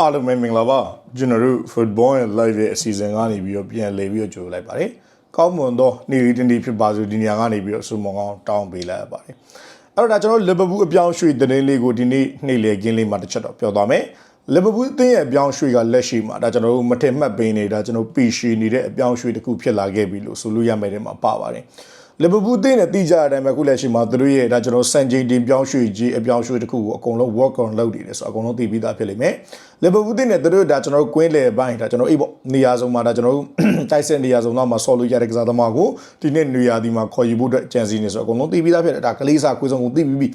အားလုံးပဲမင်္ဂလာပါကျွန်တော်တို့ football ရဲ့ live ရဲ့အစီအစဉ်ကနေပြီးတော့ပြန်လည်ပြီးတော့ကြိုလိုက်ပါတယ်ကောင်းမွန်သောနေ့ရီတင်တီဖြစ်ပါစို့ဒီနေရာကနေပြီးတော့ဆုမွန်ကောင်းတောင်းပေးလိုက်ရပါတယ်အဲ့တော့ဒါကျွန်တော်လီဗာပူးအပြောင်းရွှေ့သတင်းလေးကိုဒီနေ့နေ့လည်ခင်းလေးမှာတစ်ချက်တော့ပြောသွားမယ်လီဗာပူးအသင်းရဲ့အပြောင်းရွှေ့ကလက်ရှိမှာဒါကျွန်တော်တို့မထင်မှတ်ပေးနေတာကျွန်တော်ပီရှီနေတဲ့အပြောင်းရွှေ့တစ်ခုဖြစ်လာခဲ့ပြီလို့ဆိုလို့ရမယ်တဲ့မှာပါပါတယ် လီဗာပူးအသင်းနဲ့တီးကြတဲ့အတိုင်းပဲအခုလက်ရှိမှာသူတို့ရဲ့ဒါကျွန်တော်စံချိန်တင်ပြောင်းရွှေ့ကြီးအပြောင်းရွှေ့တစ်ခုကိုအကုန်လုံး work on လုပ်နေတယ်ဆိုတော့အကုန်လုံးသိပြီးသားဖြစ်လိမ့်မယ်လီဗာပူးအသင်းနဲ့သူတို့ဒါကျွန်တော်တို့ကွင်းလေပိုင်းဒါကျွန်တော်အေးပေါ့နေရာစုံမှာဒါကျွန်တော်တို့တိုက်စစ်နေရာစုံတော့မှာဆော်လို့ရတဲ့ကစားသမားကိုဒီနေ့နေရာဒီမှာခေါ်ယူဖို့အတွက်ကြံစည်နေဆိုတော့အကုန်လုံးသိပြီးသားဖြစ်တယ်ဒါကလေးစားခွေးစုံကိုသိပြီးပြီ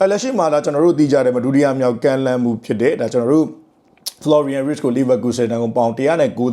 အဲလက်ရှိမှာဒါကျွန်တော်တို့သိကြတယ်မဒုတိယမြောက်ကန်လန်မှုဖြစ်တဲ့ဒါကျွန်တော်တို့ Florian Rich ကို Leverkusen တန်ကိုပေါင်109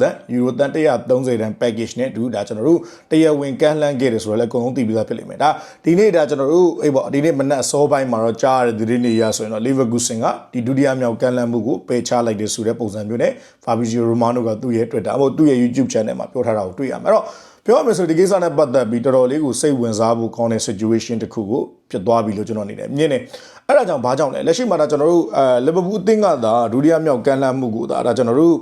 တန်ယူရိုတန်130တန် package နဲ့တူဒါကျွန်တော်တို့တရားဝင်ကန်လှမ်းခဲ့တယ်ဆိုတော့လည်းအကုန်လုံးသိပြီးသားဖြစ်လိမ့်မယ်ဒါဒီနေ့ဒါကျွန်တော်တို့အေးပေါ့ဒီနေ့မနက်အစောပိုင်းမှာတော့ကြားရတဲ့ဒီနေ့ရဆိုရင်တော့ Leverkusen ကဒီဒုတိယမြောက်ကန်လှမ်းမှုကိုပယ်ချလိုက်တယ်ဆိုတဲ့ပုံစံမျိုးနဲ့ Fabrizio Romano ကသူ့ရဲ့ Twitter အပေါ်သူ့ရဲ့ YouTube channel မှာပြောထားတာကိုတွေ့ရမှာအဲ့တော့ ပြောရမယ်ဆိုဒီကိစ္စနဲ့ပတ်သက်ပြီးတော်တော်လေးကိုစိတ်ဝင်စားဖို့ကောင်းတဲ့ situation တစ်ခုကိုဖြစ်သွားပြီလို့ကျွန်တော်အနေနဲ့မြင်တယ်အဲ့ဒါကြောင့်ဘာကြောင့်လဲလက်ရှိမှာဒါကျွန်တော်တို့အဲလီဗာပူးအသင်းကသာဒုတိယမြောက်ကန်လန့်မှုကိုဒါဒါကျွန်တော်တို့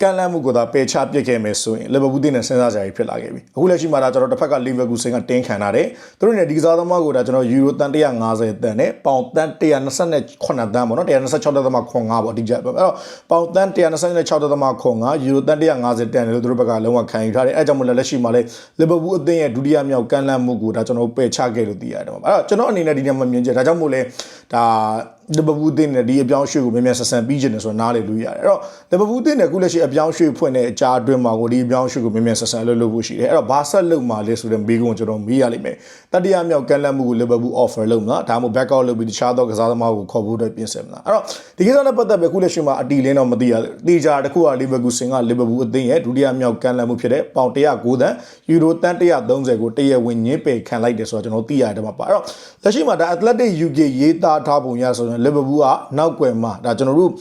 ကန်လန့်မှုကိုသာပယ်ချပစ်ခဲ့မယ်ဆိုရင်လီဗာပူးတင်းနဲ့စဉ်းစားကြရဖြစ်လာခဲ့ပြီအခုလက်ရှိမှာဒါကျွန်တော်တစ်ဖက်ကလီဗာပူးစင်ကတင်းခံထားတယ်သူတို့နဲ့ဒီကစားသမားကိုဒါကျွန်တော်ယူရိုတန်150တန်နဲ့ပေါင်တန်128တန်ပေါ့နော်126.5ပေါ့အတိအကျပဲအဲ့တော့ပေါင်တန်126.5ယူရိုတန်150တန်တယ်လို့သူတို့ဘက်ကလုံးဝခံယူထားတယ်အဲ့ကြောင့်မလို့လက်ရှိမှာလဲလီဗာပူးအသင်းရဲ့ဒုတိယမြောက်ကန်လန့်မှုကိုဒါကျွန်တော်ပယ်ချခဲ့လို့သိရတယ်ပေါ့အဲ့တော့ကျွန်တော်အနေနဲ့ဒီနေ့မှမြင်ချက်ဒါကြောင့်မို့လဲဒါလီဗာပူးအသင်းနဲ့ဒီအပြောင်းရွှေ့ကိုမြန်မြန်ဆန်ဆန်ပြီးကျင်တယ်ဆိုတော့နားလေလို့ရတယ်အဲ့တော့လီဗာပူးအသင်းနဲ့အခုလက်ရှိအပြောင်းရွှေ့ဖွင့်တဲ့အကြားအတွင်းမှာကိုဒီအပြောင်းရွှေ့ကိုမြန်မြန်ဆန်ဆန်လုပ်လို့ဖို့ရှိတယ်အဲ့တော့ဘာဆက်လုပ်မှာလဲဆိုတဲ့မေးခွန်းကိုကျွန်တော်မေးရလိမ့်မယ်တတိယမြောက်ကန်လန့်မှုကိုလီဗာပူး offer လုပ်မှာဒါမှမဟုတ် back out လုပ်ပြီးတခြားသောကစားသမားကိုခေါ်ဖို့အတွက်ပြင်ဆင်မှာအဲ့တော့ဒီကိစ္စနဲ့ပတ်သက်ပြီးအခုလက်ရှိမှာအတီလင်းတော့မသိရဘူးတေချာတစ်ခုကလီဗာပူးစင်ကလီဗာပူးအသင်းရဲ့ဒုတိယမြောက်ကန်လန့်မှုဖြစ်တဲ့ပေါင်109တန်ယူရိုတန်130ကိုတရဝင်ညင်းပယ်ခံလိုက်တယ်ဆိုတော့ကျွန်တော်သိရတယ်မှာပါအဲ့တော့လက်ရှိမှာဒါ Athletic UK ရေးသားထားပုံရဆိုရင်လီဗာပူးကနောက်ကွယ်မှာဒါကျွန်တော်တို့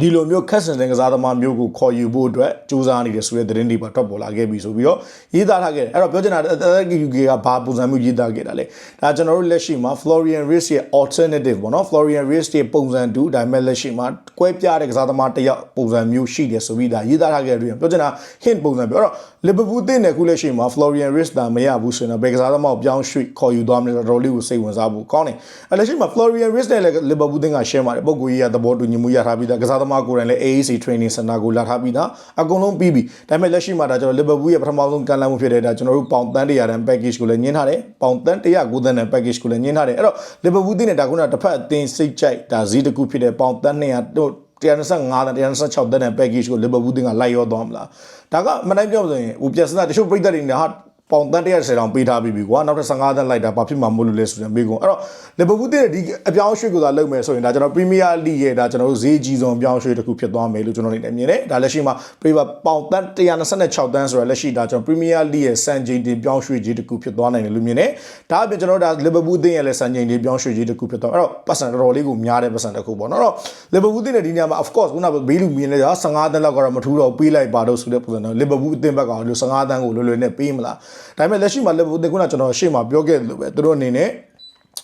ဒီလိုမျိုးခက်ဆင်တဲ့ကစားသမားမျိုးကိုခေါ်ယူဖို့အတွက်စူးစမ်းနေတယ်ဆိုတဲ့သတင်းတွေပါထွက်ပေါ်လာခဲ့ပြီဆိုပြီးတော့ရေးသားထားခဲ့တယ်အဲ့တော့ပြောချင်တာ Athletic UK ကဘာပုံစံမျိုးရေးသားခဲ့တာလဲဒါကျွန်တော်တို့လက်ရှိမှာ Florian Rich ရဲ့ alternative ပေါ့နော် Florian Rich ရဲ့ပုံစံတူဒါပေမဲ့လက်ရှိမှာကွဲပြားတဲ့ကစားသမားတစ်ယောက်ပုံစံမျိုးရှိတယ်ဆိုပြီးဒါရေးသားထားခဲ့တယ်ပြောချင်တာ hint ပုံစံပြောအဲ့တော့ Liverpool တင်းတဲ့ခုလက်ရှိမှာ Florian Rich ဒါမရဘူးဆိုရင်တော့ဘယ်ကစားသမားကိုပြောင်းရွှေ့ခေါ်ယူသွားမလဲတော့တော်တော်လေးကိုစိတ်ဝင်စားဖို့ကောင်းတယ်အဲ့လက်ရှိမှာ Florian Rich နဲ့လည်း Liverpool တင်းက share ပါတယ်ပုံကိုကြီးကသဘောတူညီမှုရထားပြီးသားကစားသမားကိုယ်တိုင်လည်း AAC training center ကိုလာထားပြီးသားအကုန်လုံးပြီးပြီဒါပေမဲ့လက်ရှိမှာဒါကျွန်တော် Liverpool ရဲ့ပထမဆုံးကန်လန့်မှုဖြစ်တဲ့ဒါကျွန်တော်တို့ပေါင်တန်း100တန် package ကိုလည်းညှင်းထားတယ်ပေါင်တန်း190တန် package ကိုလည်းညှင်းထားတယ်အဲ့တော့ Liverpool တင်းနဲ့ဒါကုနာတစ်ဖက်အသင်းစိတ်ကြိုက်ဒါဈေးတစ်ခုဖြစ်တဲ့ပေါင်တန်း200တို့125တန်126တန်တဲ့ package ကို Liverpool တင်းကလိုက်ရောသွားမလားဒါကမနိုင်ပြောဆိုရင်ဟိုပြက်စနာတချို့ပြိတ္တတွေနဲ့ဟာ ပေါင်တန်း130တောင်ပေးထားပြီးပြီကွာနောက်ထပ်15တန်းလိုက်တာဘာဖြစ်မှာမလို့လဲဆိုတဲ့မေးခွန်းအဲ့တော့လီဗာပူးတဲ့ဒီအပြောင်းရွှေ့ကိုသာလုပ်မယ်ဆိုရင်ဒါကျွန်တော်ပရီးမီးယားလိရဲ့ဒါကျွန်တော်တို့ဈေးကြီးဆုံးအပြောင်းရွှေ့တစ်ခုဖြစ်သွားမယ်လို့ကျွန်တော်အနေနဲ့မြင်တယ်ဒါလက်ရှိမှာပရီးမပေါင်တန်း126တန်းဆိုရလက်ရှိဒါကျွန်တော်ပရီးမီးယားလိရဲ့စံချိန်တင်ပြောင်းရွှေ့ကြီးတစ်ခုဖြစ်သွားနိုင်တယ်လို့မြင်တယ်ဒါအပြင်ကျွန်တော်တို့ဒါလီဗာပူးတဲ့ရဲ့လည်းစံချိန်တင်ပြောင်းရွှေ့ကြီးတစ်ခုဖြစ်သွားအဲ့တော့ပတ်စံတော်တော်လေးကိုများတဲ့ပတ်စံတစ်ခုပေါ့နော်အဲ့တော့လီဗာပူးတဲ့ဒီနေရာမှာ of course ခုနကဘေးလူမြင်လဲကြာ15တန်းလောက်ကတော့မထူးတော့ပေးလိုက်ပါတော့ဆိုတဲ့ပုံစံတော့လီဗာပူးအသင်းဘက်ကလို့15တန်းကိုလွယ်လွယ်နဲ့ပေးမလားဒါပေမဲ့လက်ရှိမှာလီဗာပူးတဲ့ခုနကကျွန်တော်ရှေ့မှာပြောခဲ့တယ်လို့ပဲသူတို့အနေနဲ့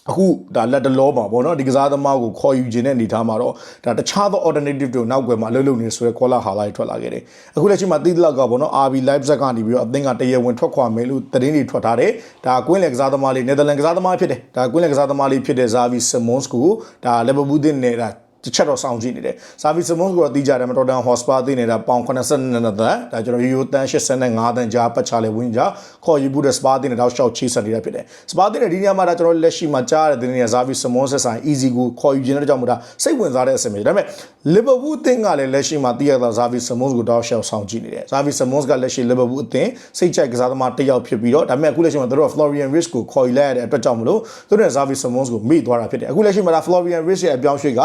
အခုဒါလက်တလောပါပေါ့နော်ဒီကစားသမားကိုခေါ်ယူခြင်းတဲ့အနေထားမှာတော့ဒါတခြားသော alternative တွေနောက်ွယ်မှာအလုပ်လုပ်နေဆိုရဲ caller highlight ထွက်လာခဲ့တယ်အခုလက်ရှိမှာတိတိလောက်ကပေါ့နော် RB live set ကနေပြီးတော့အသင်းကတရဝင်ထွက်ခွာမယ်လို့သတင်းတွေထွက်ထားတယ်ဒါကွင်းလယ်ကစားသမားလေး Netherlands ကစားသမားဖြစ်တယ်ဒါကွင်းလယ်ကစားသမားလေးဖြစ်တဲ့ Xavi Simons ကိုဒါ Liverpool တင်နေတာ တစ်ချက်တော့စောင့်ကြည့်နေတယ်။စာဗီစမွန်ကိုတော့တီးကြတယ်မတော်တန်ဟော့စပါသိနေတာပေါင်82တန်းဒါကျွန်တော်ရိုးတန်း85တန်းကြားပတ်ချလေဝင်းကြခေါ်ယူဘူးတဲ့စပါသိနေတော့ရှောက်ချေးဆက်နေတာဖြစ်တယ်။စပါသိနေဒီနေရာမှာဒါကျွန်တော်လက်ရှိမှာကြားရတဲ့နေရာစာဗီစမွန်ဆက်ဆိုင် easy ကိုခေါ်ယူခြင်းတဲ့ကြောင့်မို့ဒါစိတ်ဝင်စားတဲ့အဆင်ပဲဒါပေမဲ့ Liverpool အသင်းကလည်းလက်ရှိမှာတီးရတာစာဗီစမွန်ကိုတော့ရှောက်ဆောင်ကြည့်နေတယ်။စာဗီစမွန်ကလက်ရှိ Liverpool အသင်းစိတ်ကြိုက်ကစားသမားတစ်ယောက်ဖြစ်ပြီးတော့ဒါပေမဲ့အခုလက်ရှိမှာတို့က Florian Rich ကိုခေါ်ယူလိုက်ရတဲ့အတွက်ကြောင့်မလို့တို့နဲ့ Xavi Simons ကိုမေ့သွားတာဖြစ်တယ်အခုလက်ရှိမှာဒါ Florian Rich ရဲ့အပြောင်းရွှေ့က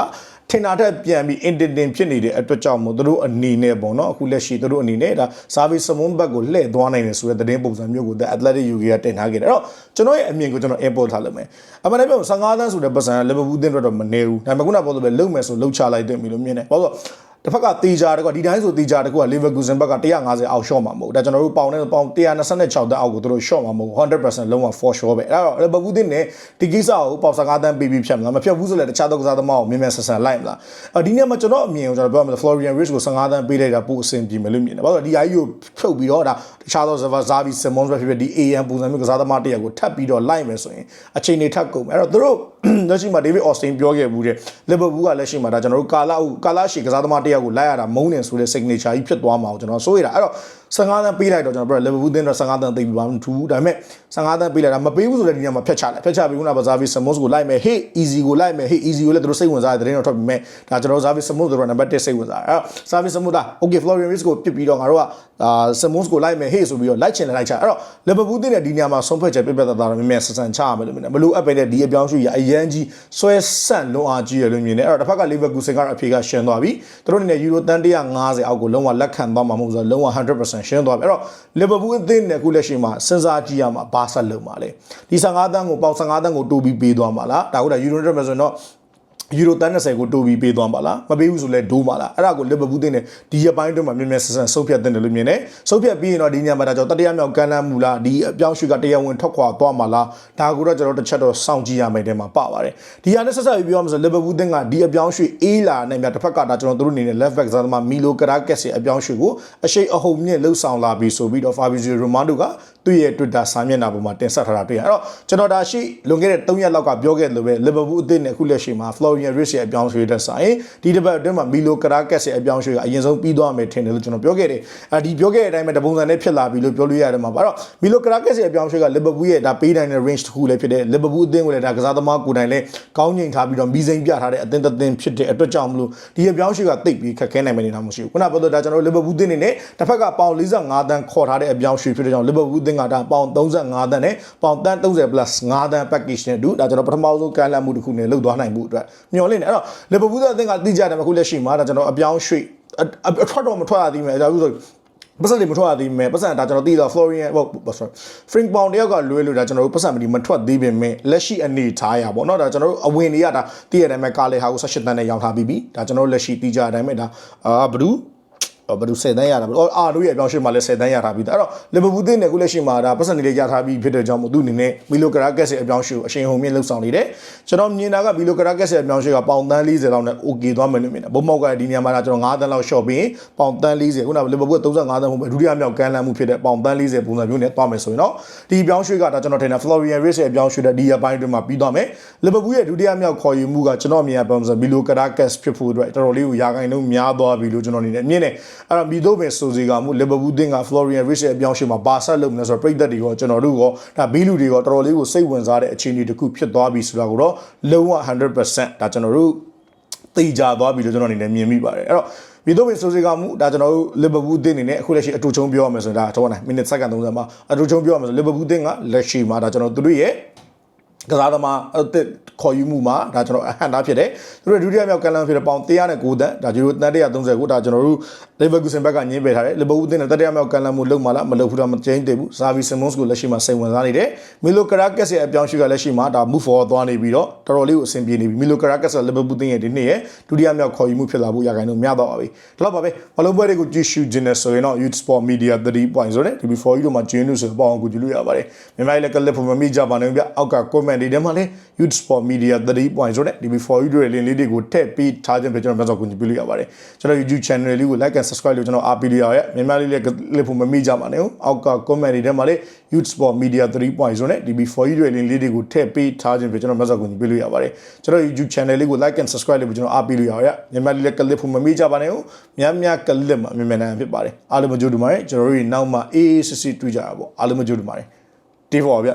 ထင်တာထက်ပြန်ပြီး intending ဖြစ်နေတဲ့အတွက်ကြောင့်မို့တို့အနေနဲ့ပေါ့နော်အခုလက်ရှိတို့အနေနဲ့ဒါ Xavi Simons ဘက်ကိုလှည့်သွားနိုင်တယ်ဆိုတဲ့သတင်းပုံစံမျိုးကို The Athletic UK ကတင်ထားခဲ့တယ်အဲ့တော့ကျွန်တော်ရဲ့အမြင်ကိုကျွန်တော် import ထားလုပ်မယ်အမှန်တကယ်ပြော15သန်းဆိုတဲ့ပတ်စံ Liverpool အသင်းအတွက်တော့မနေဘူးဒါပေမဲ့ခုနပြောသလိုပဲလုံမယ်ဆိုလုံချလိုက်တယ်ပြီလို့မြင်တယ်ဘာလို့ တစ်ဖက်ကတေချာတကွာဒီတိုင်းဆိုတေချာတကွာ Leverkusen ဘက်က150အောက် short မှာမဟုတ်ဒါကျွန်တော်တို့ပေါင်နဲ့ပေါင်126တန်းအောက်ကိုသူတို့ short မှာမဟုတ်100%လုံးဝ for sure ပဲအဲ့တော့ Liverpool တင်နဲ့ဒီကိစ္စကိုပေါင်15တန်းပေးပြီးဖြတ်မလားမဖြတ်ဘူးဆိုလည်းတခြားသောကစားသမားကိုမြင်မြန်ဆန်ဆန်လိုက်မလားအဒီနေ့မှာကျွန်တော်အမြင်ကိုကျွန်တော်ပြောမှာ Florian Rich ကို15တန်းပေးလိုက်တာပိုအဆင်ပြေမယ်လို့မြင်တယ်ဘာလို့လဲဒီ IU ကိုဖြုတ်ပြီးတော့ဒါတခြားသော Zavi Simons ပဲဖြစ်ဖြစ်ဒီ AM ပုံစံမျိုးကစားသမားတယောက်ကိုထပ်ပြီးတော့လိုက်မယ်ဆိုရင်အချိန်တွေထပ်ကုန်မယ်အဲ့တော့သူတို့လက်ရှိမှာ David Austin ပြောခဲ့ဘူးတဲ့ Liverpool ကလက်ရှိမှာဒါကျွန်တော်တို့ကာလာကာလာရှီကစားသမားတယောက်ကိုလိုက်ရတာမုန်းနေဆိုတဲ့ signature ကြီးဖြစ်သွားမှာကိုကျွန်တော်စိုးရတာအဲ့တော့ 15တန်းပေးလိုက်တော့ကျွန်တော်ပြော Liverpool တင်းတော့15တန်းသိပြီးပါမှထူးဒါပေမဲ့15တန်းပေးလိုက်တာမပေးဘူးဆိုတဲ့ဒီညမှာဖျက်ချလိုက်ဖျက်ချပြီးခုနက Zavi Simons ကိုလိုက်မယ် Hey easy ကိုလိုက်မယ် Hey easy ကိုလည်းသူတို့စိတ်ဝင်စားတဲ့တဲ့တော့ထွက်ပြီးမဲ့ဒါကျွန်တော် Zavi Simons တို့ကနံပါတ်1စိတ်ဝင်စားအဲ့တော့ Zavi Simons ဒါ Okay Florian Wirtz ကိုပြစ်ပြီးတော့ငါတို့ကအာ Simons ကိုလိုက်မယ် Hey ဆိုပြီးတော့လိုက်ချင်တယ်လိုက်ချအဲ့တော့ Liverpool တင်းတဲ့ဒီညမှာဆုံးဖြတ်ချက်ပြပြတသားတော့မြင်မြန်ဆန်ဆန်ချရမယ်လို့မြင်တယ်မလို့အပ်ပဲတဲ့ဒီအပြောင်းရွှေ့ရအရန်ကြီးဆွဲဆန့်လုံးအားကြီးရလို့မြင်တယ်အဲ့တော့တစ်ဖက်က Liverpool ကတော့အဖြေကရှင်းသွားပြီသူတို့အနေနဲ့ Euro တန်150အောက်ကိုလုံးဝလက်ခံသွားမှာမဟုတ်ဆိုတော့လုံးဝ100%ရှင်းသွားပြီအဲ့တော့ Liverpool အသင်းနဲ့အခုလက်ရှိမှာစဉ်းစားကြည့်ရမှာဘာဆက်လုပ်မှာလဲဒီ15တန်းကိုပေါင်15တန်းကိုတိုးပြီးပေးသွားမှာလားဒါဟုတ်တာ Euro တက်မယ်ဆိုရင်တော့ ယူရိုတန်20ကိုတိုးပြီးပေးသွားပါလားမပေးဘူးဆိုလဲဒိုးပါလားအဲ့ဒါကိုလီဗာပူးတင်းနဲ့ဒီရပိုင်းတွင်းမှာမြင်မြင်ဆန်ဆန်ဆုံးဖြတ်တင်တယ်လို့မြင်တယ်ဆုံးဖြတ်ပြီးရင်တော့ဒီညမှာဒါကြောင့်တတိယမြောက်ကမ်းလှမ်းမူလားဒီအပြောင်းရွှေ့ကတရားဝင်ထွက်ခွာသွားမှာလားဒါကိုတော့ကျွန်တော်တစ်ချက်တော့စောင့်ကြည့်ရမယ်တဲ့မှာပါပါတယ်ဒီဟာနဲ့ဆက်ဆက်ပြီးပြောရမှာဆိုလီဗာပူးတင်းကဒီအပြောင်းရွှေ့အေးလာနိုင်မြတစ်ဖက်ကဒါကျွန်တော်တို့အနေနဲ့ left back ဇာတ်သမားမီလိုကရာကက်စ်ရဲ့အပြောင်းရွှေ့ကိုအရှိတ်အဟုန်မြင့်လှုပ်ဆောင်လာပြီးဆိုပြီးတော့ Fabrizio Romano က သူ့ရဲ့ Twitter စာမျက်နှာပေါ်မှာတင်ဆက်ထားတာတွေ့ရအဲ့တော့ကျွန်တော်ဒါရှိလွန်ခဲ့တဲ့3ရက်လောက်ကပြောခဲ့လို့ပဲလီဗာပူးအသင်းနဲ့အခုလက်ရှိမှာ Florian Wirtz ရဲ့အပြောင်းရွှေ့တဲ့ဆိုင်ဒီတစ်ပတ်အတွင်းမှာမီလိုကရာကက်စ်ရဲ့အပြောင်းရွှေ့ကအရင်ဆုံးပြီးသွားမယ်ထင်တယ်လို့ကျွန်တော်ပြောခဲ့တယ်အဲဒီပြောခဲ့တဲ့အတိုင်းပဲတပုံစံနဲ့ဖြစ်လာပြီလို့ပြောလို့ရတယ်မှာပါတော့မီလိုကရာကက်စ်ရဲ့အပြောင်းရွှေ့ကလီဗာပူးရဲ့ဒါပေးနိုင်တဲ့ range တစ်ခုလည်းဖြစ်တယ်လီဗာပူးအသင်းကိုလည်းဒါကစားသမားကိုယ်တိုင်လည်းကောင်းငိန်ထားပြီးတော့မီစိန်ပြထားတဲ့အသင်းတစ်သင်းဖြစ်တဲ့အတွက်ကြောင့်မလို့ဒီအပြောင်းရွှေ့ကတိတ်ပြီးခက်ခဲနိုင်မယ်နေတာမရှိဘူးခုနပြောတော့ဒါကျွန်တော်လီဗာပူးအသင်းနေနဲ့တစ်ဖက်ကပေါင်45တန်းခေါ်ထားတဲ့အပြောင်းရွှေ့ဖြစ်တဲ့ကြောင့်လီဗာပူးအသင်ကဒါပေါင်35တန်းနဲ့ပေါင်တန်း30 plus 5တန်း package နဲ့အတူဒါကျွန်တော်ပထမဆုံးကန်လန့်မှုတစ်ခုနဲ့လုပ်သွားနိုင်မှုအတွက်မျှော်လင့်တယ်အဲ့တော့လီဗာပူးအသင်းကတိကျတယ်အခုလက်ရှိမှာဒါကျွန်တော်အပြောင်းရွှေ့အထွက်တော့မထွက်ရသေးမယ်ဒါလို့ဆိုပတ်စံတွေမထွက်ရသေးမယ်ပတ်စံဒါကျွန်တော်သိတော့ Florian ဟုတ် sorry Frank Pound တယောက်ကလွဲလို့ဒါကျွန်တော်တို့ပတ်စံမဒီမထွက်သေးပေမဲ့လက်ရှိအနေထားရပါတော့เนาะဒါကျွန်တော်တို့အဝင်တွေကဒါတည့်ရတဲ့အတိုင်းပဲကားလေဟာကို18တန်းနဲ့ရောင်းထားပြီးပြီဒါကျွန်တော်တို့လက်ရှိတီးကြတဲ့အတိုင်းပဲဒါအာဘဒူး ဘယ်လို10တန်းရတာဘယ်လိုအာတို့ရဲ့အပြောင်းအရွှေ့မှာလည်း10တန်းရထားပြီးအဲ့တော့လီဗာပူးသင်းနဲ့ခုလက်ရှိမှာဒါပတ်စံတွေလည်းရထားပြီးဖြစ်တဲ့ကြောင့်မို့သူအနေနဲ့မီလိုကရာကက်စ်ရဲ့အပြောင်းအရွှေ့အရှင်ဟုန်မြင့်လှုပ်ဆောင်နေတယ်ကျွန်တော်မြင်တာကမီလိုကရာကက်စ်ရဲ့အပြောင်းအရွှေ့ကပေါင်တန်း40လောက်နဲ့ okay သွားမယ်လို့မြင်တယ်ဘုံမောက်ကဒီနေရာမှာဒါကျွန်တော်9တန်းလောက် short ပြီးပေါင်တန်း40ခုနကလီဗာပူးက35တန်းဟုတ်ပဲဒုတိယမြောက်ကန်လန်မှုဖြစ်တဲ့ပေါင်တန်း40ပုံစံမျိုးနဲ့သွားမယ်ဆိုရင်တော့ဒီအပြောင်းအရွှေ့ကဒါကျွန်တော်ထင်တယ် Florian Wirtz ရဲ့အပြောင်းအရွှေ့တဲ့ဒီရပိုင်းအတွင်းမှာပြီးသွားမယ်လီဗာပူးရဲ့ဒုတိယမြောက်ခေါ်ယူမှုကကျွန်တော်မြင်ရပုံစံမီလိုကရာကက်စ်ဖြစ်ဖို့အတွက်တော်တော်လေးကိုရာခိုင်နှုန်းများသွားပြီလို့ကျွန်တော်အနေနဲ့မြင်တယ်အဲ့တော့မီတို့ပဲဆိုစီကမှုလီဗာပူးတင်းက Florian Wirtz ရဲ့အပြောင်းအရွှေ့မှာဘာဆက်လုပ်မလဲဆိုတော့ပြည်သက်တွေကကျွန်တော်တို့ကဒါဘီလူတွေကတော်တော်လေးကိုစိတ်ဝင်စားတဲ့အခြေအနေတစ်ခုဖြစ်သွားပြီဆိုတာကိုတော့လုံးဝ100%ဒါကျွန်တော်တို့သိကြသွားပြီလို့ကျွန်တော်အနေနဲ့မြင်မိပါတယ်အဲ့တော့မြေတော့ဝင်ဆိုစီကမှုဒါကျွန်တော်တို့လီဗာပူးတင်းနေနဲ့အခုလက်ရှိအတူချုံပြောရမယ်ဆိုရင်ဒါတော့နိုင်မိနစ်စက္ကန့်30မှာအတူချုံပြောရမယ်ဆိုလီဗာပူးတင်းကလက်ရှိမှာဒါကျွန်တော်တို့ရဲ့ ကစားသမားအသစ်ခေါ်ယူမှုမှာဒါကျွန်တော်အဟန်တာဖြစ်တယ်သူတို့ဒုတိယမြောက်ကန်လန်ဖြစ်တဲ့ပေါင်109တန်းဒါဂျီရိုတန်း130ကိုဒါကျွန်တော်တို့လီဗာပူးဆန်ဘက်ကညင်းပယ်ထားတယ်လီဗာပူးအသင်းနဲ့တတိယမြောက်ကန်လန်မှုလုံမှာလားမလုံဘူးတော့မကျင်းသေးဘူးဇာဗီဆင်မွန်စ်ကိုလက်ရှိမှာစိတ်ဝင်စားနေတယ်မီလိုကရာကက်စ်ရဲ့အပြောင်းအရွှေ့ကလက်ရှိမှာဒါ move forward သွားနေပြီးတော့တော်တော်လေးကိုအဆင်ပြေနေပြီမီလိုကရာကက်စ်ကလီဗာပူးအသင်းရဲ့ဒီနေ့ရဲ့ဒုတိယမြောက်ခေါ်ယူမှုဖြစ်လာဖို့ရခိုင်တော့များတော့ပါပြီဒါတော့ပါပဲဘလုံးပွဲတွေကိုကြည့်ရှုခြင်းနဲ့ဆိုရင်တော့ Youth Sport Media 3.0နဲ့ TV4 တို့မှာကျင်းလို့ဆိုပေါအောင်ကိုကြည့်လို့ရပါတယ်မြန်မာလည်းကလစ်ဖို့မမိကြပါနဲ့ဗျအောက်က comment တွေထဲမှာလည်း Youth Sport Media 3.0နဲ့ TV4 တို့ရဲ့ link လေးတွေကိုထည့်ပြီးထားခြင်းပဲကျွန်တော်မျက်စောကိုကြည့်ပြလို့ရပါတယ်ကျွန်တော် YouTube channel လေးကို like and subscribe လို့ကျွန်တော်အားပေးလို့ရရဲ့မြန်မာလေးလည်းကလစ်ဖို့မမိကြပါနဲ့အောက်က comment တွေထဲမှာလည်း Youth Sport Media 3.0နဲ့ TV4 တို့ရဲ့ link လေးတွေကိုထည့်ပေးထားခြင်းပဲကျွန်တော်မျက်စောကိုကြည့်ပြလို့ရပါတယ်ကျွန်တော် YouTube channel လေးကို like and subscribe လို့ကျွန်တော်အားပေးလို့ရရဲ့မြန်မာလေးလည်းကလစ်ဖို့မမိကြပါနဲ့များများကလစ်မှာမြန်မာနိုင်ငံဖြစ်ပါတယ်အားလုံးမကြိုးတူပါတယ်ကျွန်တော်တို့နောက်မှအေးအေးစစ်စစ်တွေ့ကြတာပေါ့အားလုံးမကြိုးတူပါတယ်တေးဖို့ပါဗျ